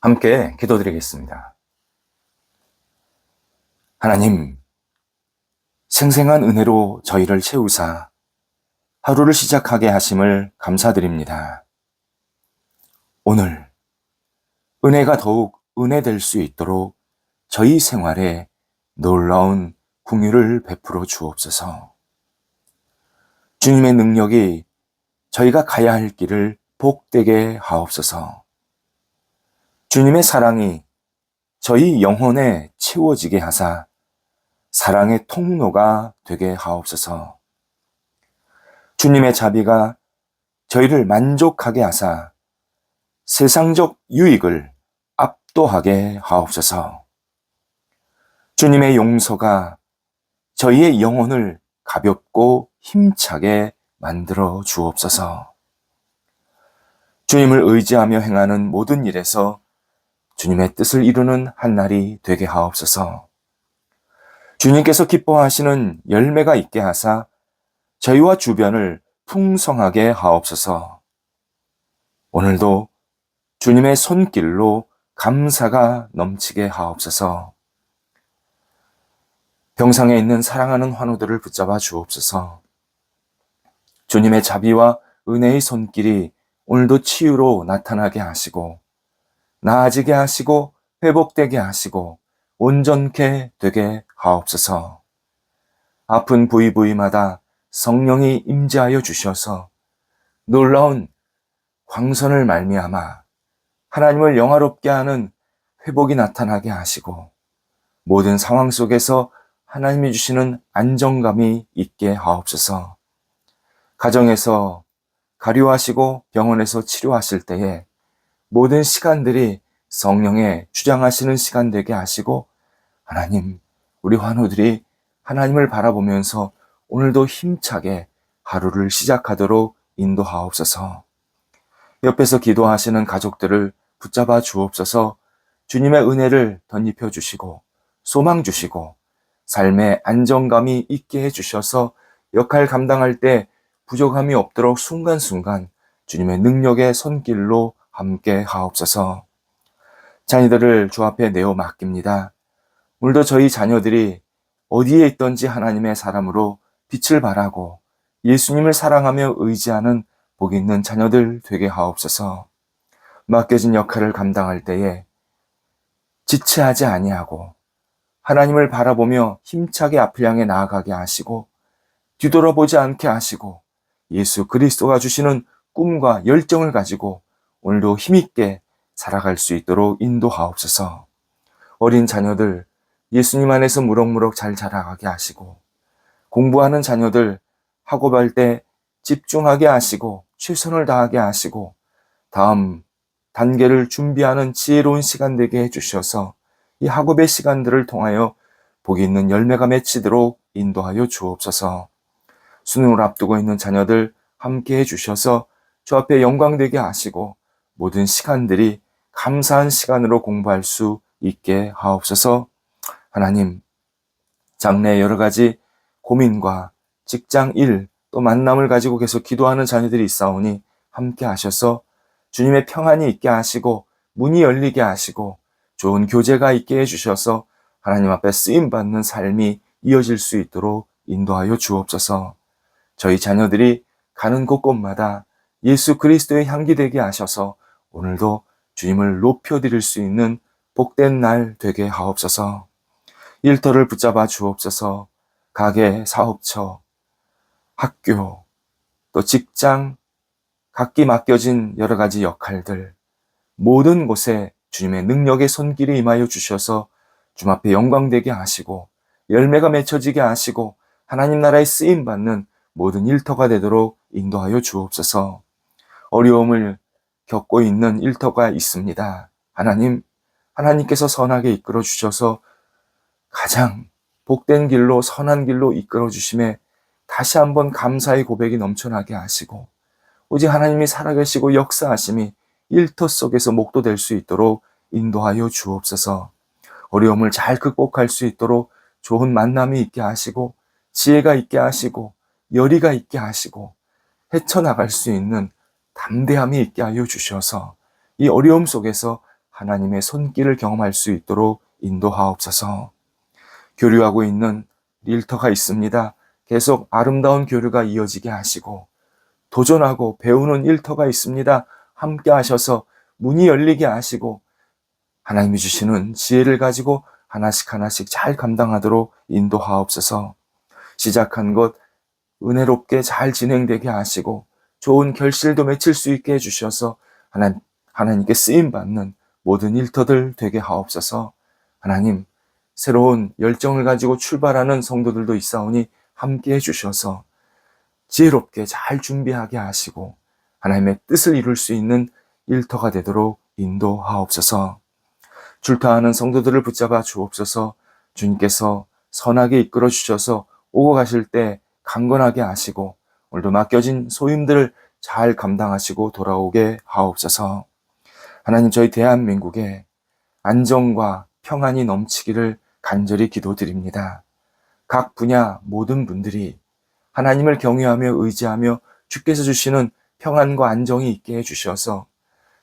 함께 기도드리겠습니다. 하나님, 생생한 은혜로 저희를 채우사 하루를 시작하게 하심을 감사드립니다. 오늘 은혜가 더욱 은혜될 수 있도록 저희 생활에 놀라운 궁유를 베풀어 주옵소서. 주님의 능력이 저희가 가야 할 길을 복되게 하옵소서. 주님의 사랑이 저희 영혼에 채워지게 하사 사랑의 통로가 되게 하옵소서. 주님의 자비가 저희를 만족하게 하사 세상적 유익을 압도하게 하옵소서. 주님의 용서가 저희의 영혼을 가볍고 힘차게 만들어 주옵소서. 주님을 의지하며 행하는 모든 일에서 주님의 뜻을 이루는 한 날이 되게 하옵소서. 주님께서 기뻐하시는 열매가 있게 하사 저희와 주변을 풍성하게 하옵소서. 오늘도 주님의 손길로 감사가 넘치게 하옵소서. 병상에 있는 사랑하는 환우들을 붙잡아 주옵소서. 주님의 자비와 은혜의 손길이 오늘도 치유로 나타나게 하시고, 나아지게 하시고, 회복되게 하시고, 온전케 되게 하옵소서. 아픈 부위 부위마다 성령이 임재하여 주셔서 놀라운 광선을 말미암아 하나님을 영화롭게 하는 회복이 나타나게 하시고 모든 상황 속에서 하나님이 주시는 안정감이 있게 하옵소서. 가정에서 가료하시고 병원에서 치료하실 때에 모든 시간들이 성령의 주장하시는 시간 되게 하시고 하나님, 우리 환우들이 하나님을 바라보면서 오늘도 힘차게 하루를 시작하도록 인도하옵소서. 옆에서 기도하시는 가족들을 붙잡아 주옵소서 주님의 은혜를 덧입혀 주시고 소망 주시고 삶의 안정감이 있게 해 주셔서 역할 감당할 때 부족함이 없도록 순간순간 주님의 능력의 손길로 함께 하옵소서. 자녀들을 주 앞에 내어 맡깁니다. 오늘도 저희 자녀들이 어디에 있던지 하나님의 사람으로 빛을 발하고 예수님을 사랑하며 의지하는 복 있는 자녀들 되게 하옵소서. 맡겨진 역할을 감당할 때에 지체하지 아니하고 하나님을 바라보며 힘차게 앞을 향해 나아가게 하시고 뒤돌아보지 않게 하시고 예수 그리스도가 주시는 꿈과 열정을 가지고 오늘도 힘있게 살아갈 수 있도록 인도하옵소서. 어린 자녀들 예수님 안에서 무럭무럭 잘 자라가게 하시고 공부하는 자녀들 학업할 때 집중하게 하시고 최선을 다하게 하시고 다음 단계를 준비하는 지혜로운 시간 되게 해주셔서 이 학업의 시간들을 통하여 복이 있는 열매가 맺히도록 인도하여 주옵소서. 수능을 앞두고 있는 자녀들 함께 해주셔서 주 앞에 영광되게 하시고 모든 시간들이 감사한 시간으로 공부할 수 있게 하옵소서. 하나님, 장래 여러 가지 고민과 직장 일, 또 만남을 가지고 계속 기도하는 자녀들이 있사오니 함께 하셔서 주님의 평안이 있게 하시고 문이 열리게 하시고 좋은 교제가 있게 해주셔서 하나님 앞에 쓰임 받는 삶이 이어질 수 있도록 인도하여 주옵소서. 저희 자녀들이 가는 곳곳마다 예수 그리스도의 향기 되게 하셔서 오늘도 주님을 높여드릴 수 있는 복된 날 되게 하옵소서. 일터를 붙잡아 주옵소서. 가게, 사업처, 학교, 또 직장, 각기 맡겨진 여러 가지 역할들, 모든 곳에 주님의 능력의 손길이 임하여 주셔서 주님 앞에 영광되게 하시고, 열매가 맺혀지게 하시고, 하나님 나라에 쓰임 받는 모든 일터가 되도록 인도하여 주옵소서. 어려움을 겪고 있는 일터가 있습니다. 하나님, 하나님께서 선하게 이끌어 주셔서 가장 복된 길로 선한 길로 이끌어 주심에 다시 한번 감사의 고백이 넘쳐나게 하시고 오직 하나님이 살아계시고 역사하심이 일터 속에서 목도될 수 있도록 인도하여 주옵소서. 어려움을 잘 극복할 수 있도록 좋은 만남이 있게 하시고 지혜가 있게 하시고 열의가 있게 하시고 헤쳐나갈 수 있는 담대함이 있게 하여 주셔서 이 어려움 속에서 하나님의 손길을 경험할 수 있도록 인도하옵소서. 교류하고 있는 일터가 있습니다. 계속 아름다운 교류가 이어지게 하시고 도전하고 배우는 일터가 있습니다. 함께 하셔서 문이 열리게 하시고 하나님이 주시는 지혜를 가지고 하나씩 하나씩 잘 감당하도록 인도하옵소서. 시작한 것 은혜롭게 잘 진행되게 하시고 좋은 결실도 맺힐 수 있게 해주셔서 하나님, 하나님께 쓰임 받는 모든 일터들 되게 하옵소서. 하나님, 새로운 열정을 가지고 출발하는 성도들도 있사오니 함께 해주셔서 지혜롭게 잘 준비하게 하시고 하나님의 뜻을 이룰 수 있는 일터가 되도록 인도하옵소서. 출타하는 성도들을 붙잡아 주옵소서. 주님께서 선하게 이끌어 주셔서 오고 가실 때 강건하게 하시고 오늘도 맡겨진 소임들을 잘 감당하시고 돌아오게 하옵소서. 하나님 저희 대한민국에 안정과 평안이 넘치기를 간절히 기도드립니다. 각 분야 모든 분들이 하나님을 경외하며 의지하며 주께서 주시는 평안과 안정이 있게 해주셔서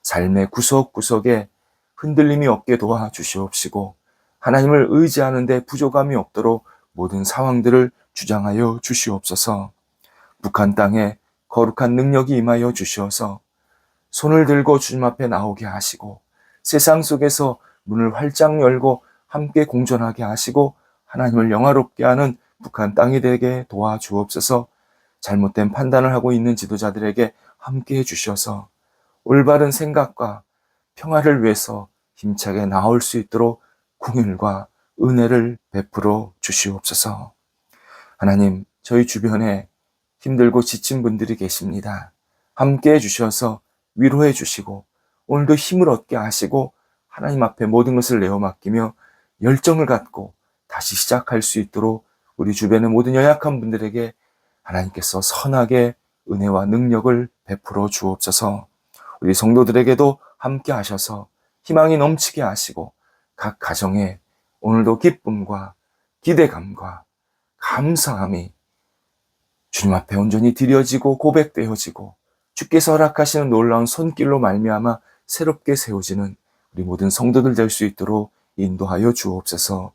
삶의 구석구석에 흔들림이 없게 도와 주시옵시고 하나님을 의지하는데 부족함이 없도록 모든 상황들을 주장하여 주시옵소서 북한 땅에 거룩한 능력이 임하여 주시어서 손을 들고 주님 앞에 나오게 하시고 세상 속에서 문을 활짝 열고 함께 공존하게 하시고 하나님을 영화롭게 하는 북한 땅이 되게 도와주옵소서 잘못된 판단을 하고 있는 지도자들에게 함께 해주셔서 올바른 생각과 평화를 위해서 힘차게 나올 수 있도록 궁율과 은혜를 베풀어 주시옵소서. 하나님, 저희 주변에 힘들고 지친 분들이 계십니다. 함께 해주셔서 위로해 주시고 오늘도 힘을 얻게 하시고 하나님 앞에 모든 것을 내어 맡기며 열정을 갖고 다시 시작할 수 있도록 우리 주변의 모든 연약한 분들에게 하나님께서 선하게 은혜와 능력을 베풀어 주옵소서 우리 성도들에게도 함께 하셔서 희망이 넘치게 하시고 각 가정에 오늘도 기쁨과 기대감과 감사함이 주님 앞에 온전히 드려지고 고백되어지고 주께서 허락하시는 놀라운 손길로 말미암아 새롭게 세워지는 우리 모든 성도들 될 수 있도록 인도하여 주옵소서.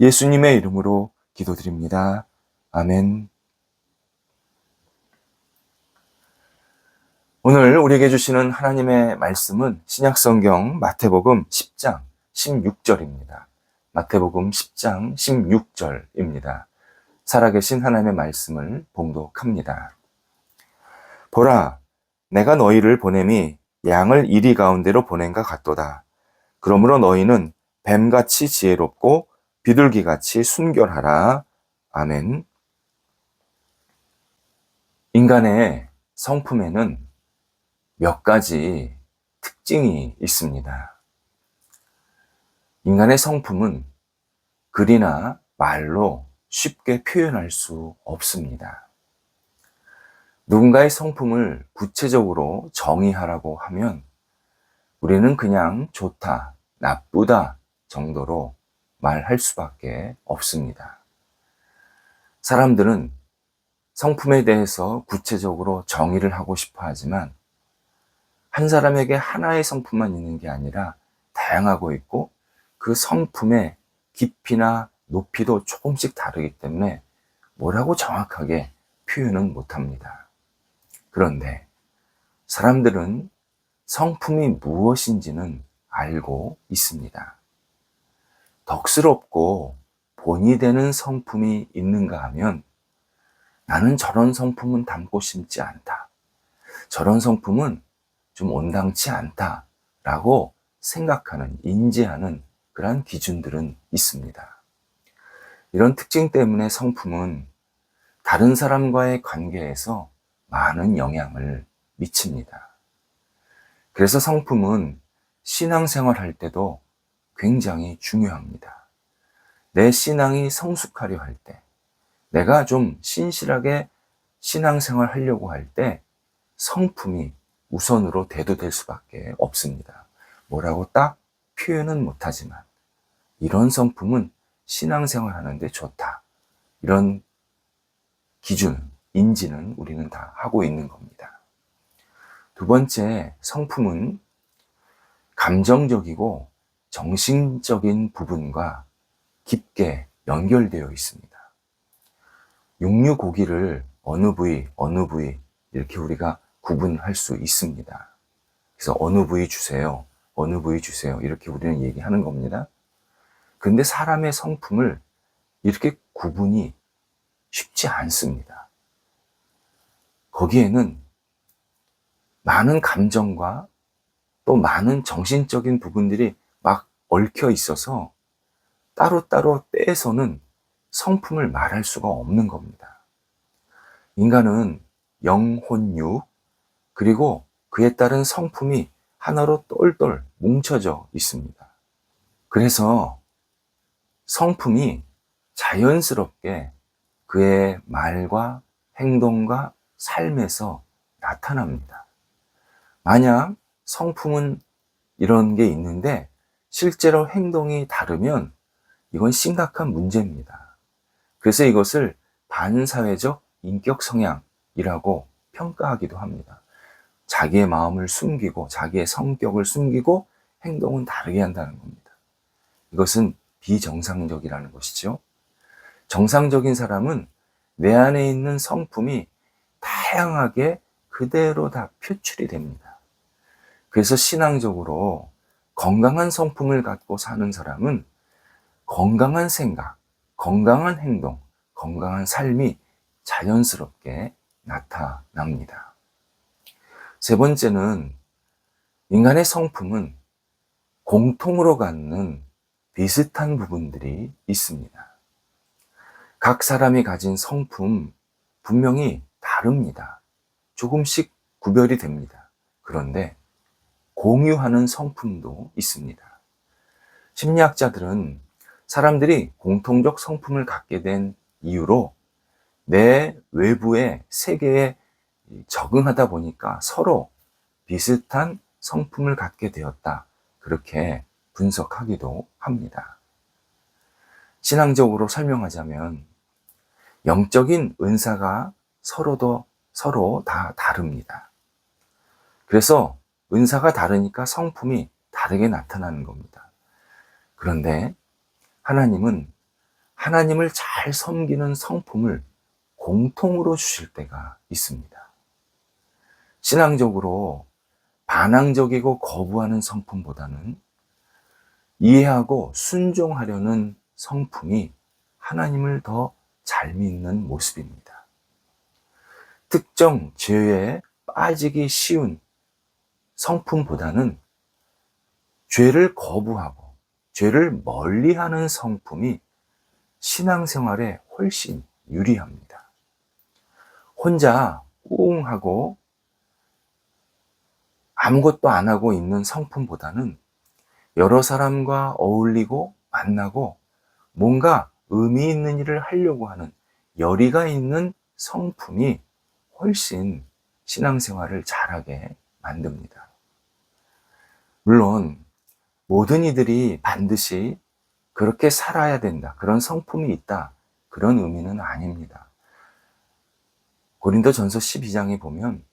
예수님의 이름으로 기도드립니다. 아멘. 오늘 우리에게 주시는 하나님의 말씀은 신약성경 마태복음 10장 16절입니다. 마태복음 10장 16절입니다. 살아계신 하나님의 말씀을 봉독합니다. 보라, 내가 너희를 보냄이 양을 이리 가운데로 보낸가 같도다. 그러므로 너희는 뱀같이 지혜롭고 비둘기같이 순결하라. 아멘. 인간의 성품에는 몇 가지 특징이 있습니다. 인간의 성품은 글이나 말로 쉽게 표현할 수 없습니다. 누군가의 성품을 구체적으로 정의하라고 하면 우리는 그냥 좋다, 나쁘다 정도로 말할 수밖에 없습니다. 사람들은 성품에 대해서 구체적으로 정의를 하고 싶어 하지만 한 사람에게 하나의 성품만 있는 게 아니라 다양하고 있고 그 성품의 깊이나 높이도 조금씩 다르기 때문에 뭐라고 정확하게 표현은 못합니다. 그런데 사람들은 성품이 무엇인지는 알고 있습니다. 덕스럽고 본이 되는 성품이 있는가 하면 나는 저런 성품은 담고 싶지 않다. 저런 성품은 좀 온당치 않다. 라고 생각하는, 인지하는 그러한 기준들은 있습니다. 이런 특징 때문에 성품은 다른 사람과의 관계에서 많은 영향을 미칩니다. 그래서 성품은 신앙생활 할 때도 굉장히 중요합니다. 내 신앙이 성숙하려 할 때, 내가 좀 신실하게 신앙생활 하려고 할 때 성품이 우선으로 대두될 수밖에 없습니다. 뭐라고 딱 표현은 못하지만 이런 성품은 신앙생활 하는데 좋다. 이런 기준, 인지는 우리는 다 하고 있는 겁니다. 두 번째, 성품은 감정적이고 정신적인 부분과 깊게 연결되어 있습니다. 육류 고기를 어느 부위, 어느 부위 이렇게 우리가 구분할 수 있습니다. 그래서 어느 부위 주세요, 어느 부위 주세요 이렇게 우리는 얘기하는 겁니다. 근데 사람의 성품을 이렇게 구분이 쉽지 않습니다. 거기에는 많은 감정과 또 많은 정신적인 부분들이 막 얽혀 있어서 따로따로 떼서는 성품을 말할 수가 없는 겁니다. 인간은 영혼육, 그리고 그에 따른 성품이 하나로 똘똘 뭉쳐져 있습니다. 그래서 성품이 자연스럽게 그의 말과 행동과 삶에서 나타납니다. 만약 성품은 이런 게 있는데 실제로 행동이 다르면 이건 심각한 문제입니다. 그래서 이것을 반사회적 인격 성향이라고 평가하기도 합니다. 자기의 마음을 숨기고 자기의 성격을 숨기고 행동은 다르게 한다는 겁니다. 이것은 비정상적이라는 것이죠. 정상적인 사람은 내 안에 있는 성품이 다양하게 그대로 다 표출이 됩니다. 그래서 신앙적으로 건강한 성품을 갖고 사는 사람은 건강한 생각, 건강한 행동, 건강한 삶이 자연스럽게 나타납니다. 세 번째는 인간의 성품은 공통으로 갖는 비슷한 부분들이 있습니다. 각 사람이 가진 성품 분명히 다릅니다. 조금씩 구별이 됩니다. 그런데 공유하는 성품도 있습니다. 심리학자들은 사람들이 공통적 성품을 갖게 된 이유로 내 외부의 세계에 적응하다 보니까 서로 비슷한 성품을 갖게 되었다. 그렇게 분석하기도 합니다. 신앙적으로 설명하자면 영적인 은사가 서로도 서로 다 다릅니다. 그래서 은사가 다르니까 성품이 다르게 나타나는 겁니다. 그런데 하나님은 하나님을 잘 섬기는 성품을 공통으로 주실 때가 있습니다. 신앙적으로 반항적이고 거부하는 성품보다는 이해하고 순종하려는 성품이 하나님을 더 잘 믿는 모습입니다. 특정 죄에 빠지기 쉬운 성품보다는 죄를 거부하고 죄를 멀리하는 성품이 신앙생활에 훨씬 유리합니다. 혼자 웅하고 아무것도 안 하고 있는 성품보다는 여러 사람과 어울리고 만나고 뭔가 의미 있는 일을 하려고 하는 열의가 있는 성품이 훨씬 신앙생활을 잘하게 만듭니다. 물론 모든 이들이 반드시 그렇게 살아야 된다. 그런 성품이 있다. 그런 의미는 아닙니다. 고린도 전서 12장에 보면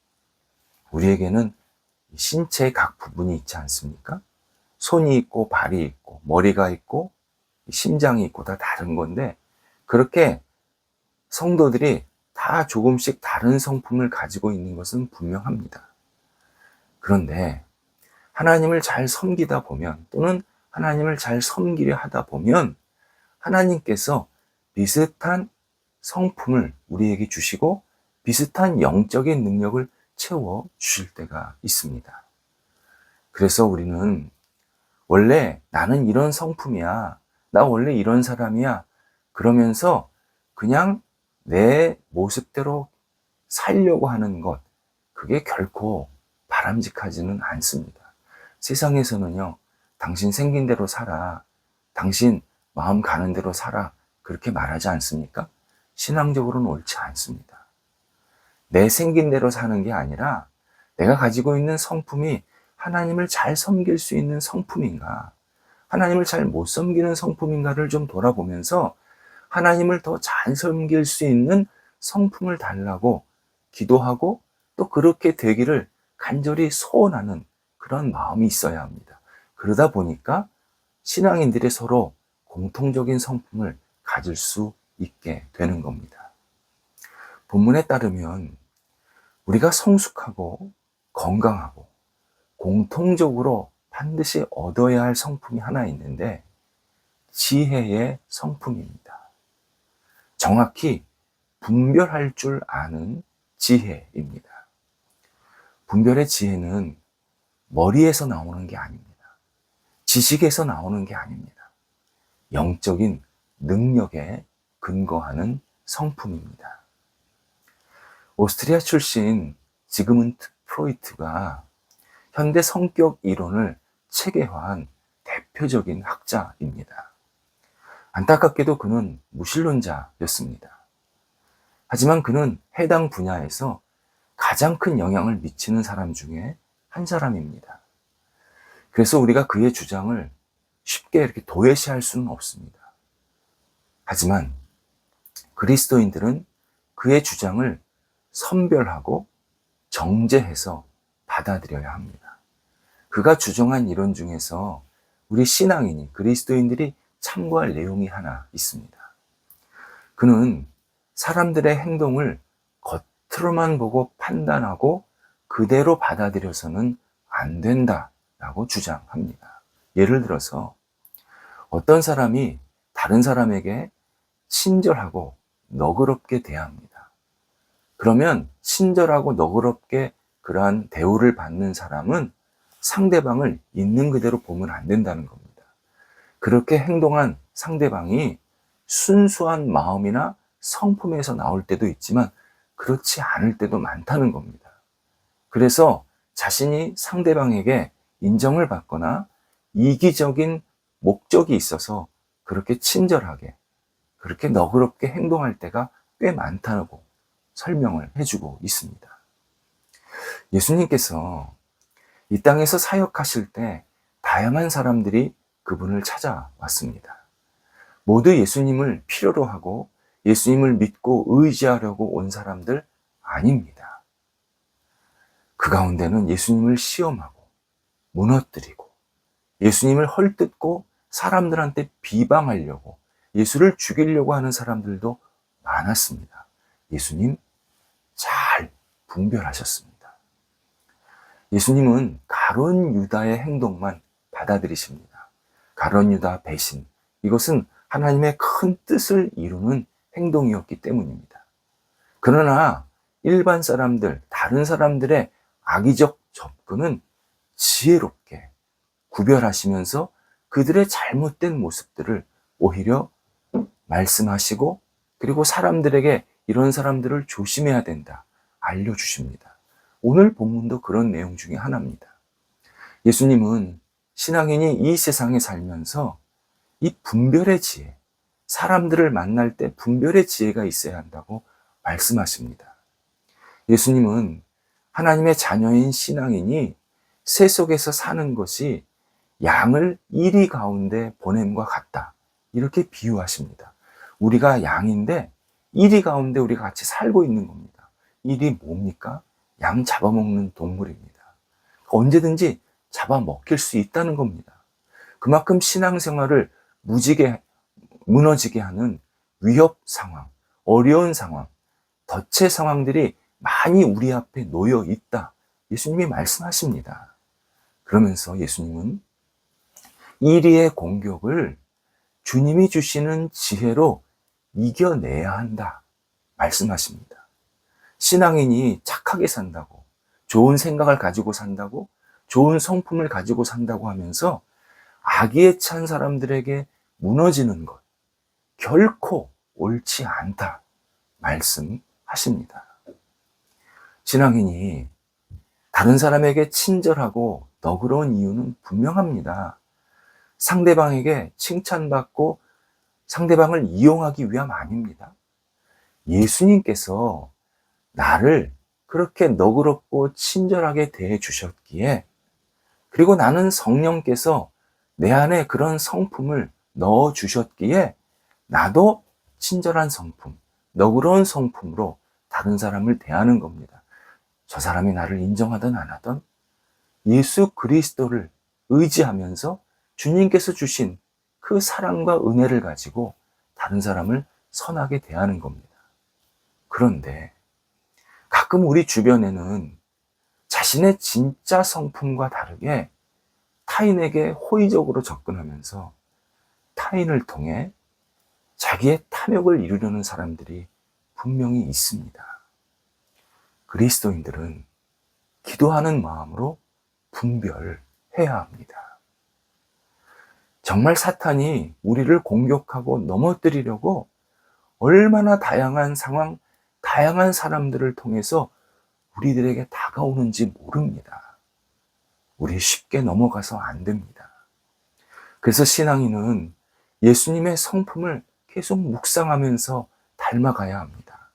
우리에게는 신체 각 부분이 있지 않습니까? 손이 있고 발이 있고 머리가 있고 심장이 있고 다 다른 건데 그렇게 성도들이 다 조금씩 다른 성품을 가지고 있는 것은 분명합니다. 그런데 하나님을 잘 섬기다 보면 또는 하나님을 잘 섬기려 하다 보면 하나님께서 비슷한 성품을 우리에게 주시고 비슷한 영적인 능력을 채워 주실 때가 있습니다. 그래서 우리는 원래 나는 이런 성품이야. 나 원래 이런 사람이야. 그러면서 그냥 내 모습대로 살려고 하는 것, 그게 결코 바람직하지는 않습니다. 세상에서는요, 당신 생긴 대로 살아. 당신 마음 가는 대로 살아. 그렇게 말하지 않습니까? 신앙적으로는 옳지 않습니다. 내 생긴 대로 사는 게 아니라 내가 가지고 있는 성품이 하나님을 잘 섬길 수 있는 성품인가, 하나님을 잘 못 섬기는 성품인가를 좀 돌아보면서 하나님을 더 잘 섬길 수 있는 성품을 달라고 기도하고 또 그렇게 되기를 간절히 소원하는 그런 마음이 있어야 합니다. 그러다 보니까 신앙인들이 서로 공통적인 성품을 가질 수 있게 되는 겁니다. 본문에 따르면 우리가 성숙하고 건강하고 공통적으로 반드시 얻어야 할 성품이 하나 있는데 지혜의 성품입니다. 정확히 분별할 줄 아는 지혜입니다. 분별의 지혜는 머리에서 나오는 게 아닙니다. 지식에서 나오는 게 아닙니다. 영적인 능력에 근거하는 성품입니다. 오스트리아 출신 지그문트 프로이트가 현대 성격 이론을 체계화한 대표적인 학자입니다. 안타깝게도 그는 무신론자였습니다. 하지만 그는 해당 분야에서 가장 큰 영향을 미치는 사람 중에 한 사람입니다. 그래서 우리가 그의 주장을 쉽게 이렇게 도외시할 수는 없습니다. 하지만 그리스도인들은 그의 주장을 선별하고 정제해서 받아들여야 합니다. 그가 주장한 이론 중에서 우리 신앙인이 그리스도인들이 참고할 내용이 하나 있습니다. 그는 사람들의 행동을 겉으로만 보고 판단하고 그대로 받아들여서는 안 된다라고 주장합니다. 예를 들어서 어떤 사람이 다른 사람에게 친절하고 너그럽게 대합니다. 그러면 친절하고 너그럽게 그러한 대우를 받는 사람은 상대방을 있는 그대로 보면 안 된다는 겁니다. 그렇게 행동한 상대방이 순수한 마음이나 성품에서 나올 때도 있지만 그렇지 않을 때도 많다는 겁니다. 그래서 자신이 상대방에게 인정을 받거나 이기적인 목적이 있어서 그렇게 친절하게, 그렇게 너그럽게 행동할 때가 꽤 많다고 설명을 해주고 있습니다. 예수님께서 이 땅에서 사역하실 때 다양한 사람들이 그분을 찾아왔습니다. 모두 예수님을 필요로 하고 예수님을 믿고 의지하려고 온 사람들 아닙니다. 그 가운데는 예수님을 시험하고 무너뜨리고 예수님을 헐뜯고 사람들한테 비방하려고 예수를 죽이려고 하는 사람들도 많았습니다. 예수님 잘 분별하셨습니다. 예수님은 가론 유다의 행동만 받아들이십니다. 가론 유다 배신. 이것은 하나님의 큰 뜻을 이루는 행동이었기 때문입니다. 그러나 일반 사람들, 다른 사람들의 악의적 접근은 지혜롭게 구별하시면서 그들의 잘못된 모습들을 오히려 말씀하시고 그리고 사람들에게 이런 사람들을 조심해야 된다 알려주십니다. 오늘 본문도 그런 내용 중에 하나입니다. 예수님은 신앙인이 이 세상에 살면서 이 분별의 지혜, 사람들을 만날 때 분별의 지혜가 있어야 한다고 말씀하십니다. 예수님은 하나님의 자녀인 신앙인이 새 속에서 사는 것이 양을 이리 가운데 보냄과 같다. 이렇게 비유하십니다. 우리가 양인데 이리 가운데 우리가 같이 살고 있는 겁니다. 이리 뭡니까? 양 잡아먹는 동물입니다. 언제든지 잡아먹힐 수 있다는 겁니다. 그만큼 신앙생활을 무지개, 무너지게 하는 위협 상황, 어려운 상황, 덫의 상황들이 많이 우리 앞에 놓여 있다. 예수님이 말씀하십니다. 그러면서 예수님은 이리의 공격을 주님이 주시는 지혜로 이겨내야 한다. 말씀하십니다. 신앙인이 착하게 산다고, 좋은 생각을 가지고 산다고, 좋은 성품을 가지고 산다고 하면서 악의에 찬 사람들에게 무너지는 것, 결코 옳지 않다. 말씀하십니다. 신앙인이 다른 사람에게 친절하고 너그러운 이유는 분명합니다. 상대방에게 칭찬받고 상대방을 이용하기 위함 아닙니다. 예수님께서 나를 그렇게 너그럽고 친절하게 대해 주셨기에 그리고 나는 성령께서 내 안에 그런 성품을 넣어 주셨기에 나도 친절한 성품, 너그러운 성품으로 다른 사람을 대하는 겁니다. 저 사람이 나를 인정하든 안 하든 예수 그리스도를 의지하면서 주님께서 주신 그 사랑과 은혜를 가지고 다른 사람을 선하게 대하는 겁니다. 그런데 가끔 우리 주변에는 자신의 진짜 성품과 다르게 타인에게 호의적으로 접근하면서 타인을 통해 자기의 탐욕을 이루려는 사람들이 분명히 있습니다. 그리스도인들은 기도하는 마음으로 분별해야 합니다. 정말 사탄이 우리를 공격하고 넘어뜨리려고 얼마나 다양한 상황, 다양한 사람들을 통해서 우리들에게 다가오는지 모릅니다. 우리 쉽게 넘어가서 안 됩니다. 그래서 신앙인은 예수님의 성품을 계속 묵상하면서 닮아가야 합니다.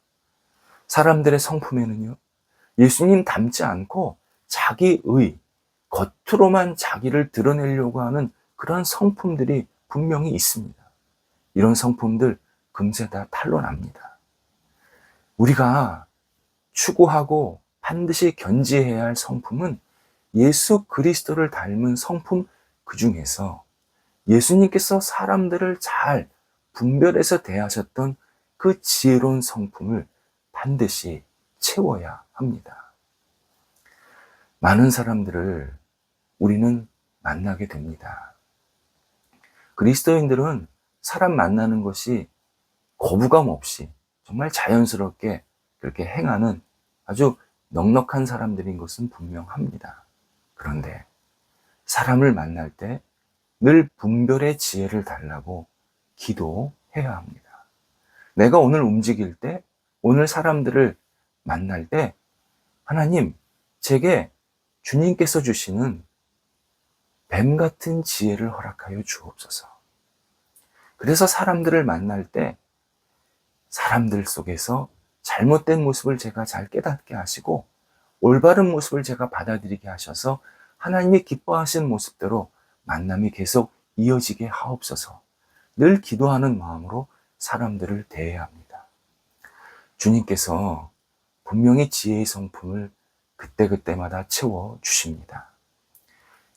사람들의 성품에는요, 예수님 닮지 않고 자기의 겉으로만 자기를 드러내려고 하는 그런 성품들이 분명히 있습니다. 이런 성품들 금세 다 탄로납니다. 우리가 추구하고 반드시 견지해야 할 성품은 예수 그리스도를 닮은 성품 그 중에서 예수님께서 사람들을 잘 분별해서 대하셨던 그 지혜로운 성품을 반드시 채워야 합니다. 많은 사람들을 우리는 만나게 됩니다. 그리스도인들은 사람 만나는 것이 거부감 없이 정말 자연스럽게 그렇게 행하는 아주 넉넉한 사람들인 것은 분명합니다. 그런데 사람을 만날 때 늘 분별의 지혜를 달라고 기도해야 합니다. 내가 오늘 움직일 때, 오늘 사람들을 만날 때, 하나님, 제게 주님께서 주시는 뱀 같은 지혜를 허락하여 주옵소서. 그래서 사람들을 만날 때, 사람들 속에서 잘못된 모습을 제가 잘 깨닫게 하시고, 올바른 모습을 제가 받아들이게 하셔서 하나님이 기뻐하시는 모습대로 만남이 계속 이어지게 하옵소서. 늘 기도하는 마음으로 사람들을 대해야 합니다. 주님께서 분명히 지혜의 성품을 그때그때마다 채워 주십니다.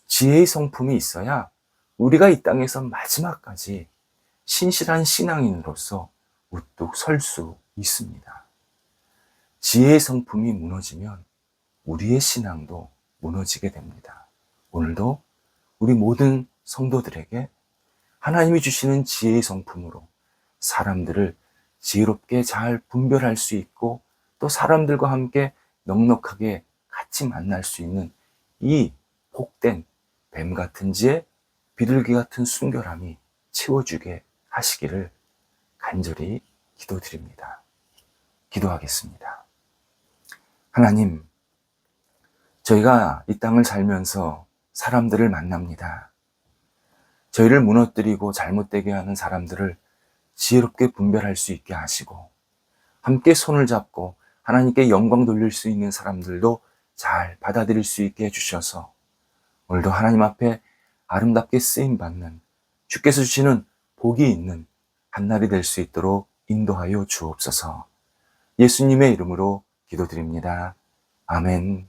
지혜의 성품이 있어야 우리가 이 땅에서 마지막까지 신실한 신앙인으로서 우뚝 설 수 있습니다. 지혜의 성품이 무너지면 우리의 신앙도 무너지게 됩니다. 오늘도 우리 모든 성도들에게 하나님이 주시는 지혜의 성품으로 사람들을 지혜롭게 잘 분별할 수 있고 또 사람들과 함께 넉넉하게 같이 만날 수 있는 이 복된 뱀 같은 지혜, 비둘기 같은 순결함이 채워주게 하시기를 간절히 기도드립니다. 기도하겠습니다. 하나님, 저희가 이 땅을 살면서 사람들을 만납니다. 저희를 무너뜨리고 잘못되게 하는 사람들을 지혜롭게 분별할 수 있게 하시고, 함께 손을 잡고 하나님께 영광 돌릴 수 있는 사람들도 잘 받아들일 수 있게 해주셔서, 오늘도 하나님 앞에 아름답게 쓰임 받는 주께서 주시는 복이 있는 한 날이 될 수 있도록 인도하여 주옵소서. 예수님의 이름으로 기도드립니다. 아멘.